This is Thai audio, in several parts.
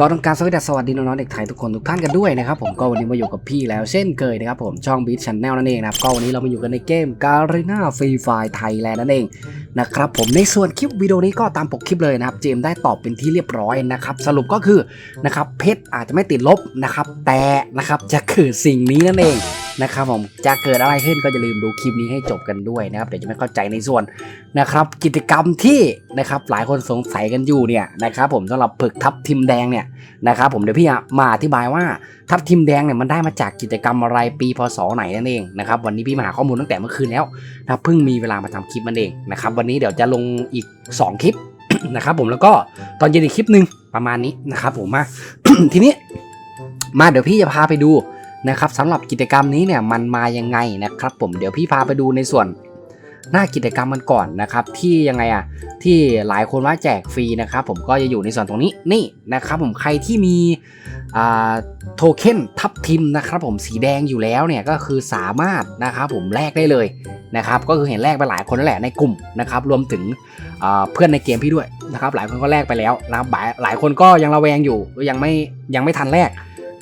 ก็ต้องการสวัสดีสวัสดีน้องๆเด็กไทยทุกคนทุกท่านกันด้วยนะครับผมก็วันนี้มาอยู่กับพี่แล้วเช่นเคยนะครับผมช่องบีทชันแนลนั่นเองนะครับก็วันนี้เรามาอยู่กันในเกม Garena Free Fire Thailand นั่นเองนะครับผมในส่วนคลิปวิดีโอนี้ก็ตามปกคลิปเลยนะครับเจมได้ตอบเป็นที่เรียบร้อยนะครับสรุปก็คือนะครับเพชรอาจจะไม่ติดลบนะครับแต่นะครับจะคือสิ่งนี้นั่นเอง นะครับผมจะเกิดอะไรขึ้นก็จะลืมดูคลิปนี้ให้จบกันด้วยนะครับเดี๋ยวจะไม่เข้าใจในส่วนนะครับ กิจกรรมที่นะครับหลายคนสงสัยกันอยู่เนี่ยนะครับผมสำหรับผึกทับทิมแดงเนี่ยนะครับผมเดี๋ยวพี่มาอธิบายว่าทับทิมแดงเนี่ยมันได้มาจากกิจกรรมอะไรปีพศไหนนั่นเองนะครับวันนี้พี่มาหาข้อมูลตั้งแต่เมื่อคืนแล้วนะครับเพิ่งมีเวลามาทำคลิปมันเองนะครับวันนี้เดี๋ยวจะลงอีก 2 คลิปนะครับผมแล้วก็ตอนเย็นอีกคลิปหนึ่งประมาณนี้นะครับผมมาทีนี้มาเดี๋ยวพี่จะพาไปดู นะครับสำหรับกิจกรรมนี้เนี่ยมันมายังไงนะครับ ผมเดี๋ยวพี่พาไปดูในส่วนหน้ากิจกรรมมันก่อนนะครับ ที่ยังไงอะที่หลายคนว่าแจกฟรีนะครับ ผมก็จะอยู่ในส่วนตรงนี้นี่นะครับ ผมใครที่มีโทเค็นทับทิมนะครับผมสีแดงอยู่แล้วเนี่ยก็คือสามารถนะครับผมแลกได้เลยนะครับก็คือเห็นแลกไปหลายคนนั่นแหละในกลุ่มนะครับรวมถึงเพื่อนในเกมพี่ด้วยนะครับหลายคนก็แลกไปแล้วนะครับหลายหลายคนก็ยังระแวงอยู่ยังไม่ยังไม่ทันแลก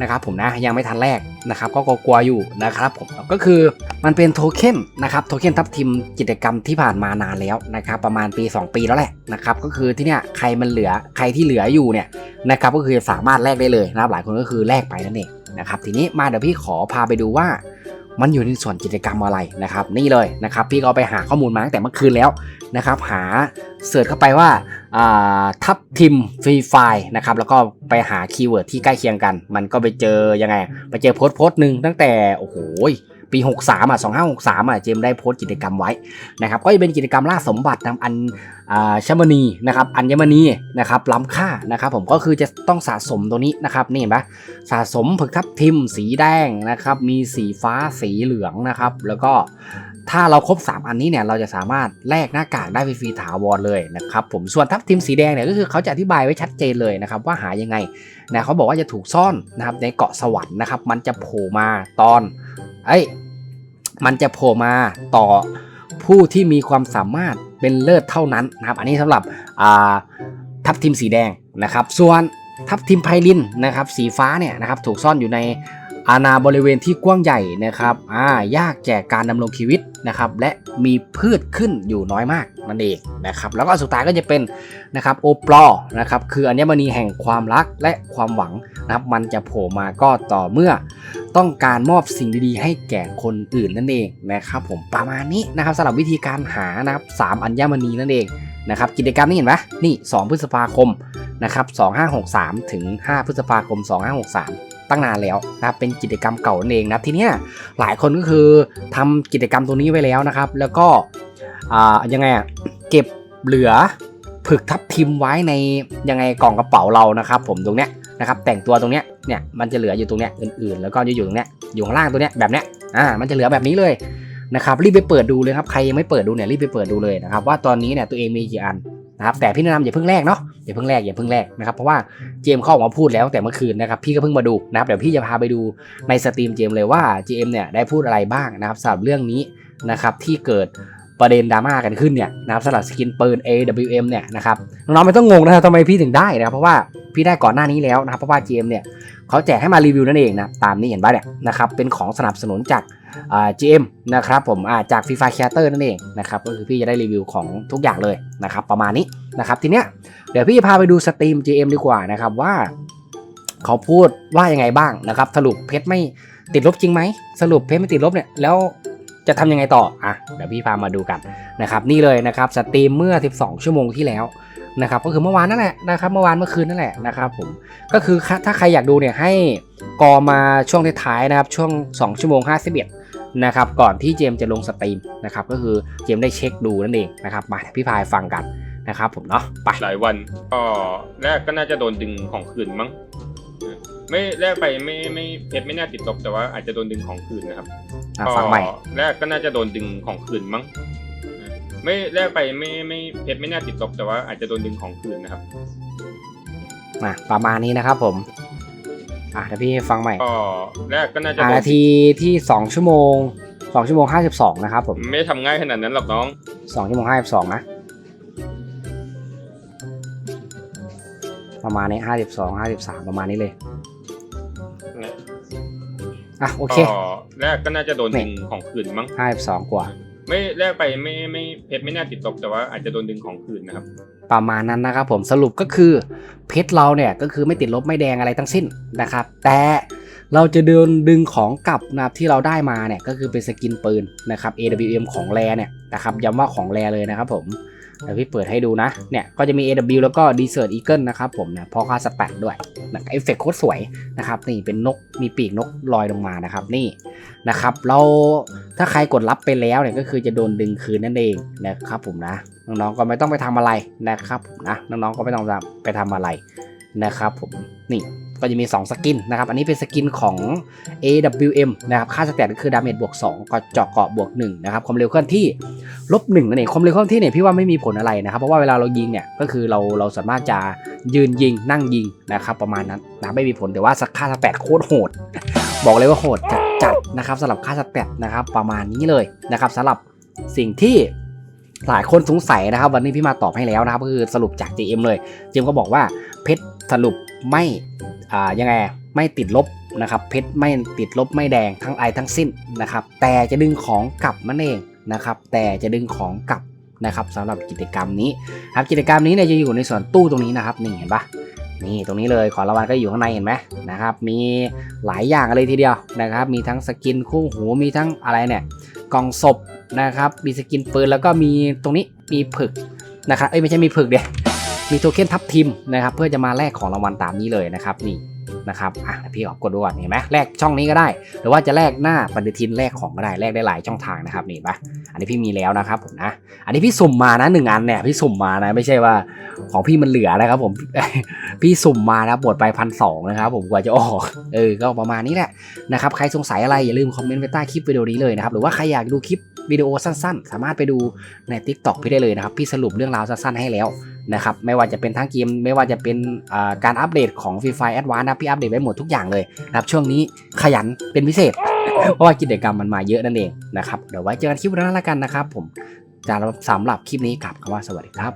นะครับผมนะยังไม่ทันแรกนะครับก็กลัวอยู่นะครับผมก็คือมันเป็นโทเค็นนะครับโทเค็นทับทิมกิจกรรมที่ผ่านมานานแล้วนะครับประมาณปี 2 ปีแล้วแหละนะครับก็คือที่เนี้ยใครมันเหลือใครที่เหลืออยู่เนี่ยนะครับก็คือสามารถแลกได้เลยนะครับหลายคนก็คือแลกไปนั่นเองนะครับทีนี้มาเดี๋ยวพี่ขอพาไปดูว่ามันอยู่ในส่วนกิจกรรมอะไรนะครับ นี่เลยนะครับ พี่ก็ไปหาข้อมูลมาตั้งแต่เมื่อคืนแล้วนะครับ หา เสิร์ชเข้าไปว่าทับทิมฟรีไฟนะครับแล้วก็ไปหาคีย์เวิร์ดที่ใกล้เคียงกัน มันก็ไปเจอยังไง ไปเจอโพสต์โพสต์หนึ่งตั้งแต่โอ้โหปี 63 อะ 2563 อะ เจมได้โพสต์กิจกรรมไว้นะครับ ก็จะเป็นกิจกรรมล่าสมบัตินำอันอชมณีนะครับ อัญมณีนะครับ ล้ำค่านะครับ ผมก็คือจะต้องสะสมตัวนี้นะครับ นี่เห็นปะสะสมผึกทับทิมสีแดงนะครับ มีสีฟ้าสีเหลืองนะครับ แล้วก็ ถ้าเราครบ 3 อันนี้เนี่ยเราจะสามารถแลกหน้ากากได้ฟรีๆถาวรเลยนะครับผมส่วนทับทิมสีแดงเนี่ยก็คือเขาจะอธิบายไว้ชัดเจนเลยนะครับว่าหายังไงนะเขาบอกว่าจะถูกซ่อนนะครับในเกาะสวรรค์นะครับมันจะโผล่มาตอนเอ้มันจะโผล่มาต่อผู้ที่มีความสามารถเป็นเลิศเท่านั้นนะครับอันนี้สำหรับทับทิมสีแดงนะครับส่วนทับทิมไพลินนะครับสีฟ้าเนี่ยนะครับถูกซ่อนอยู่ใน อาณาบริเวณที่กว้างใหญ่นะครับอ่ายากแก่การดำรงชีวิตนะครับ และมีพืชขึ้นอยู่น้อยมากนั่นเองนะครับ แล้วก็สุดท้ายก็จะเป็นนะครับโอปลอนะครับ คืออัญมณีแห่งความรักและความหวังนะครับ มันจะโผล่มาก็ต่อเมื่อต้องการมอบสิ่งดีๆให้แก่คนอื่นนั่นเองนะครับ ผมประมาณนี้นะครับสำหรับวิธีการหานะครับสามอัญมณีนั่นเองนะครับ กิจกรรมนี้เห็นไหมนี่ 2 พฤษภาคมนะครับ2563 ถึง 5 พฤษภาคม 2563 ตั้งนานแล้วนะครับเป็นกิจกรรมเก่านั่นเองนะทีเนี้ยหลายคนก็คือทำกิจกรรมตัวนี้ไว้แล้วนะครับ แล้วก็ยังไงอะเก็บเหลือผึกทับทิมไว้ในยังไงกล่องกระเป๋าเรานะครับ ผมตรงเนี้ยนะครับแต่งตัวตรงเนี้ยเนี่ยมันจะเหลืออยู่ตรงเนี้ยอื่นๆ แล้วก็อยู่ตรงเนี้ยอยู่ข้างล่างตัวเนี้ยแบบเนี้ยอ่ามันจะเหลือแบบนี้เลยนะครับรีบไปเปิดดูเลยครับใครยังไม่เปิดดูเนี่ยรีบไปเปิดดูเลยนะครับว่าตอนนี้เนี่ยตัวเองมีกี่อันนะครับแต่พี่แนะนำอย่าเพิ่งแรกเนาะ อย่าเพิ่งแรกอย่าเพิ่งแรกนะครับเพราะว่าเจมเข้าออกมาพูดแล้วแต่เมื่อคืนนะครับพี่ก็เพิ่งมาดูนะครับเดี๋ยวพี่จะพาไปดูในสตรีมเจมเลยว่า GM เนี่ยได้พูดอะไรบ้างนะครับสำหรับเรื่องนี้นะครับที่เกิดประเด็นดราม่ากันขึ้นเนี่ยนะครับสำหรับสกินปืน AWM เนี่ยนะครับน้องๆไม่ต้องงงนะครับทำไมพี่ถึงได้นะครับเพราะว่าพี่ได้ก่อนหน้านี้แล้วนะครับเพราะว่า GM เนี่ยเขาแจกให้มารีวิวนั่นเองนะตามนี้เห็นป่ะเนี่ยนะครับเป็นของสนับสนุนจากอ่า GM นะครับผมอ่าจาก FIFA Creator นั่นเองนะครับก็คือพี่จะได้รีวิวของทุกอย่างเลยนะครับประมาณนี้นะครับทีเนี้ยเดี๋ยวพี่จะพาไปดูสตรีม GM ดีกว่านะครับว่า เขาพูดว่ายังไงบ้างนะครับ สรุปเพชรไม่ติดลบจริงไหมสรุปเพชรไม่ติดลบเนี่ยแล้วจะทำยังไงต่ออะเดี๋ยวพี่พามาดูกันนะครับ นี่เลยนะครับสตรีมเมื่อ 12 ชั่วโมงที่แล้วนะครับ ก็คือเมื่อวานนั่นแหละนะครับ เมื่อวานเมื่อคืนนั่นแหละนะครับ ผมก็คือถ้าใครอยากดูเนี่ยให้กอมาช่วงท้ายๆนะครับ ช่วง 2 ชั่วโมง 51นะครับ ก่อนที่เจมจะลงสตรีมนะครับ ก็คือเจมได้เช็คดูนั่นเองนะครับ มาพี่พายฟังกัน นะครับผมเนาะไปหลายวันก็แรกก็น่าจะโดนดึงของคืนมั้งไม่แรกไปไม่ไม่เพชรไม่น่าติดลบแต่ว่าอาจจะโดนดึงของคืนนะครับอะฟังใหม่ก็แรกก็น่าจะโดนดึงของคืนมั้งไม่แรกไปไม่ไม่เพชรไม่น่าติดลบแต่ว่าอาจจะโดนดึงของคืนนะครับอะประมาณนี้นะครับผมอะเดี๋ยวพี่ฟังใหม่ก็แรกก็น่าจะอ่าโดนนาทีที่2ชั่วโมง2ชั่วโมง52นะครับผมไม่ทำง่ายขนาดนั้นหรอกน้อง2ชั่วโมง52นะ ประมาณนี้52 53ประมาณนี้เลยเนี่ยอะโอเคก็แรกก็น่าจะโดนดึงของคืนมั้ง52กว่า ไม่แรกไปไม่ไม่เพชรไม่น่าติดลบแต่ว่าอาจจะโดนดึงของคืนนะครับ ประมาณนั้นนะครับผมสรุปก็คือเพชรเราเนี่ยก็คือไม่ติดลบไม่แดงอะไรทั้งสิ้นนะครับ แต่เราจะเดินดึงของกลับนะครับที่เราได้มาเนี่ยก็คือเป็นสกินปืนนะครับ AWM ของแรเนี่ยนะครับย้ำว่าของแรเลยนะครับผม เดี๋ยวพี่เปิดให้ดูนะ เนี่ยก็จะมี AW แล้วก็ Desert Eagle นะครับผมเนี่ยพอค่าสแตทด้วยนะเอฟเฟกต์โคตรสวยนะครับนี่เป็นนกมีปีกนกลอยลงมานะครับนี่นะครับเราถ้าใครกดรับไปแล้วเนี่ยก็คือจะโดนดึงคืนนั่นเองนะครับผมนะน้องๆก็ไม่ต้องไปทำอะไรนะครับผมนะน้องๆก็ไม่ต้องไปทำอะไรนะครับผมนี่ ก็จะมี 2 สกินนะครับ อันนี้เป็นสกินของ AWM นะครับ ค่าสแตทก็คือดาเมจบวก2ก็เจาะเกาะบวก1นะครับ ความเร็วเคลื่อนที่ลบ1นั่นเอง ความเร็วเคลื่อนที่เนี่ยพี่ว่าไม่มีผลอะไรนะครับ เพราะว่าเวลาเรายิงเนี่ยก็คือเราเราสามารถจะยืนยิงนั่งยิงนะครับประมาณนั้นนะไม่มีผลแต่ว่าค่าสแตทโคตรโหด บอกเลยว่าโหดจัดๆนะครับสำหรับค่าสแตทนะครับประมาณนี้เลยนะครับสำหรับสิ่งที่หลายคนสงสัยนะครับ วันนี้พี่มาตอบให้แล้วนะครับก็คือสรุปจาก GM เลย GM ก็บอกว่าเพชร สรุปไม่อ่ายังไงไม่ติดลบนะครับเพชรไม่ติดลบไม่แดงทั้งไอทั้งสิ้นนะครับ แต่จะดึงของกลับนั่นเองนะครับ แต่จะดึงของกลับนะครับสำหรับกิจกรรมนี้ครับกิจกรรมนี้เนี่ยจะอยู่ในส่วนตู้ตรงนี้นะครับนี่เห็นปะนี่ตรงนี้เลยของรางวัลก็อยู่ข้างในเห็นไหมนะครับ มีหลายอย่างเลยทีเดียวนะครับ มีทั้งสกินคู่หูมีทั้งอะไรเนี่ยกล่องศพนะครับมีสกินปืนแล้วก็มีตรงนี้มีผึกนะครับเอ้ยไม่ใช่มีผึกเดีย มีโทเค็นทับทิมนะครับเพื่อจะมาแลกของรางวัลตามนี้เลยนะครับนี่นะครับอะเดี๋ยวพี่ออกกดดูก่อนเห็นไหมแลกช่องนี้ก็ได้ หรือว่าจะแลกหน้าปฏิทินแลกของก็ได้แลกได้หลายช่องทางนะครับนี่ปะอันนี้พี่มีแล้วนะครับผมนะอันนี้พี่สุ่มมานะหนึ่งอันเนี่ยพี่สุ่มมานะไม่ใช่ว่าของพี่มันเหลือนะครับผมพี่สุ่มมานะบวดไปพันสองนะครับผมกว่าจะออกเออก็ประมาณนี้แหละนะครับใครสงสัยอะไรอย่าลืมคอมเมนต์ไว้ใต้คลิปวิดีโอนี้เลยนะครับหรือว่าใครอยากดูคลิปวิดีโอสั้น ๆ สามารถไปดูใน Tik t o อกพี่ได้เลยนะครับพี่สรุปเรื่องราวสั้นๆให้แล้ว นะครับไม่ว่าจะเป็นทั้งเกมไม่ว่าจะเป็นการอัปเดตของฟรีไฟแอดวานนะพี่อัปเดตไว้หมดทุกอย่างเลยนะช่วงนี้ขยันเป็นพิเศษ เพราะว่ากิจกรรมมันมาเยอะนั่นเองนะครับเดี๋ยวไว้เจอกันคลิปหน้าละกันนะครับผมจะสำหรับคลิปนี้กลับคำว่าสวัสดีครับ